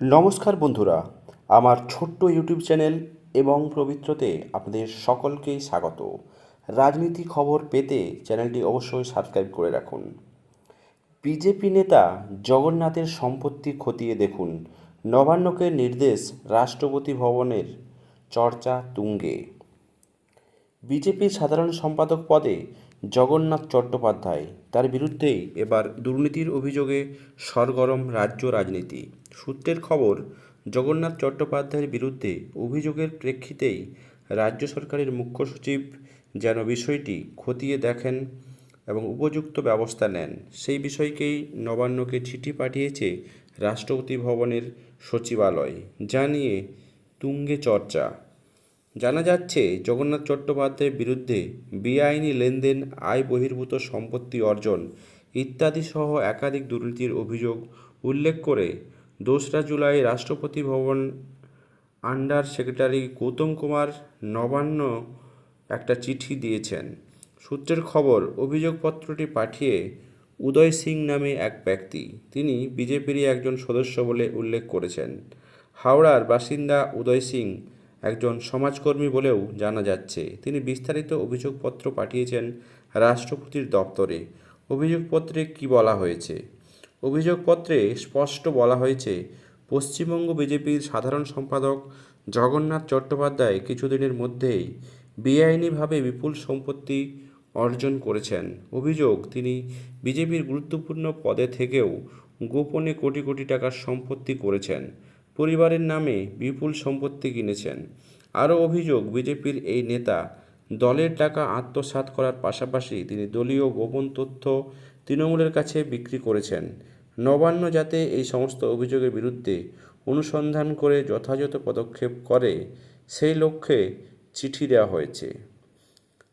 নমস্কার বন্ধুরা, আমার ছোট্ট ইউটিউব চ্যানেল এবং পবিত্রতে আপনাদের সকলকেই স্বাগত। রাজনীতি খবর পেতে চ্যানেলটি অবশ্যই সাবস্ক্রাইব করে রাখুন। বিজেপি নেতা জগন্নাথের সম্পত্তি খতিয়ে দেখুন। নবান্নকে নির্দেশ রাষ্ট্রপতি ভবনের চর্চা তুঙ্গে। বিজেপির সাধারণ সম্পাদক পদে জগন্নাথ চট্টোপাধ্যায়। তার বিরুদ্ধেই এবার দুর্নীতির অভিযোগে সরগরম রাজ্য রাজনীতি। সূত্রের খবর, জগন্নাথ চট্টোপাধ্যায়ের বিরুদ্ধে অভিযোগের প্রেক্ষিতেই রাজ্য সরকারের মুখ্য সচিব যেন বিষয়টি খতিয়ে দেখেন এবং উপযুক্ত ব্যবস্থা নেন। সেই বিষয়কেই নবান্নকে চিঠি পাঠিয়েছে রাষ্ট্রপতি ভবনের সচিবালয়। যা নিয়ে তুঙ্গে চর্চা। জানা যাচ্ছে, জগন্নাথ চট্টোপাধ্যায়ের বিরুদ্ধে বেআইনি লেনদেন, আয় বহির্ভূত সম্পত্তি অর্জন ইত্যাদি সহ একাধিক দুর্নীতির অভিযোগ উল্লেখ করে দোসরা জুলাই রাষ্ট্রপতি ভবন আন্ডার সেক্রেটারি গৌতম কুমার নবান্ন একটা চিঠি দিয়েছেন। সূত্রের খবর, অভিযোগপত্রটি পাঠিয়ে উদয় সিং নামে এক ব্যক্তি। তিনি বিজেপিরই একজন সদস্য বলে উল্লেখ করেছেন। হাওড়ার বাসিন্দা উদয় সিং একজন সমাজকর্মী বলেও জানা যাচ্ছে। তিনি বিস্তারিত অভিযোগপত্র পাঠিয়েছেন রাষ্ট্রপতির দপ্তরে। অভিযোগপত্রে কি বলা হয়েছে? অভিযোগপত্রে স্পষ্ট বলা হয়েছে, পশ্চিমবঙ্গ বিজেপির সাধারণ সম্পাদক জগন্নাথ চট্টোপাধ্যায় কিছুদিনের মধ্যেই বেআইনিভাবে বিপুল সম্পত্তি অর্জন করেছেন। অভিযোগ, তিনি বিজেপির গুরুত্বপূর্ণ পদে থেকেও গোপনে কোটি কোটি টাকার সম্পত্তি করেছেন, পরিবারের নামে বিপুল সম্পত্তি কিনেছেন। আরও অভিযোগ, বিজেপির এই নেতা দলের টাকা আত্মসাৎ করার পাশাপাশি তিনি দলীয় গোপন তথ্য তৃণমূলের কাছে বিক্রি করেছেন। নবান্ন যাতে এই সমস্ত অভিযোগের বিরুদ্ধে অনুসন্ধান করে যথাযথ পদক্ষেপ করে, সেই লক্ষ্যে চিঠি দেওয়া হয়েছে।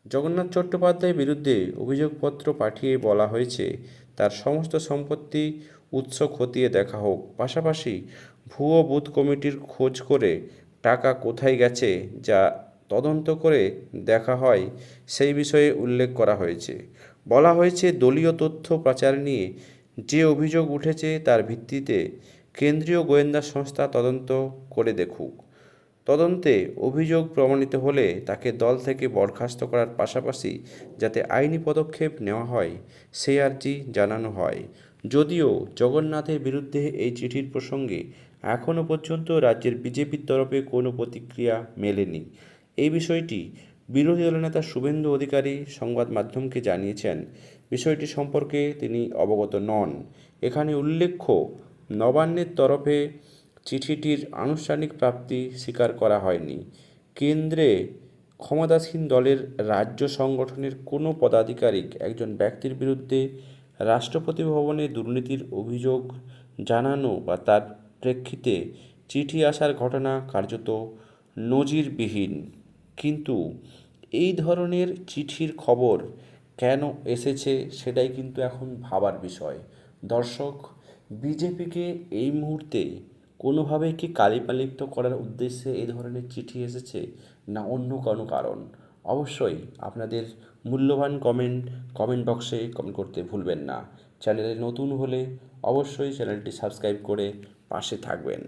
জগন্নাথ চট্টোপাধ্যায়ের বিরুদ্ধে অভিযোগপত্র পাঠিয়ে বলা হয়েছে, তার সমস্ত সম্পত্তি উৎস খতিয়ে দেখা হোক। পাশাপাশি ভুয়ো বুথ কমিটির খোঁজ করে টাকা কোথায় গেছে যা তদন্ত করে দেখা হয়, সেই বিষয়ে উল্লেখ করা হয়েছে। বলা হয়েছে, দলীয় তথ্য পাচার নিয়ে যে অভিযোগ উঠেছে তার ভিত্তিতে কেন্দ্রীয় গোয়েন্দা সংস্থা তদন্ত করে দেখুক। তদন্তে অভিযোগ প্রমাণিত হলে তাকে দল থেকে বরখাস্ত করার পাশাপাশি যাতে আইনি পদক্ষেপ নেওয়া হয় সেই আর্জি জানানো হয়। যদিও জগন্নাথের বিরুদ্ধে এই চিঠির প্রসঙ্গে এখনও পর্যন্ত রাজ্যের বিজেপির তরফে কোনো প্রতিক্রিয়া মেলেনি। এই বিষয়টি বিরোধী দলনেতা শুভেন্দু অধিকারী সংবাদ মাধ্যমকে জানিয়েছেন, বিষয়টি সম্পর্কে তিনি অবগত নন। এখানে উল্লেখ্য, নবান্নের তরফে চিঠিটির আনুষ্ঠানিক প্রাপ্তি স্বীকার করা হয়নি। কেন্দ্রে ক্ষমতাসীন দলের রাজ্য সংগঠনের কোনো পদাধিকারিক একজন ব্যক্তির বিরুদ্ধে রাষ্ট্রপতি ভবনে দুর্নীতির অভিযোগ জানানো বা তার প্রেক্ষিতে চিঠি আসার ঘটনা কার্যত নজিরবিহীন। কিন্তু এই ধরনের চিঠির খবর কেন এসেছে সেটাই কিন্তু এখন ভাবার বিষয়। দর্শক, বিজেপিকে এই মুহূর্তে কোনোভাবে কি কালিমালিপ্ত করার উদ্দেশ্যে এই ধরনের চিঠি এসেছে না অন্য কোনো কারণ? অবশ্যই আপনাদের মূল্যবান কমেন্ট কমেন্ট বক্সে কমেন্ট করতে ভুলবেন না। চ্যানেলে নতুন হলে অবশ্যই চ্যানেলটি সাবস্ক্রাইব করে পাশে থাকবেন।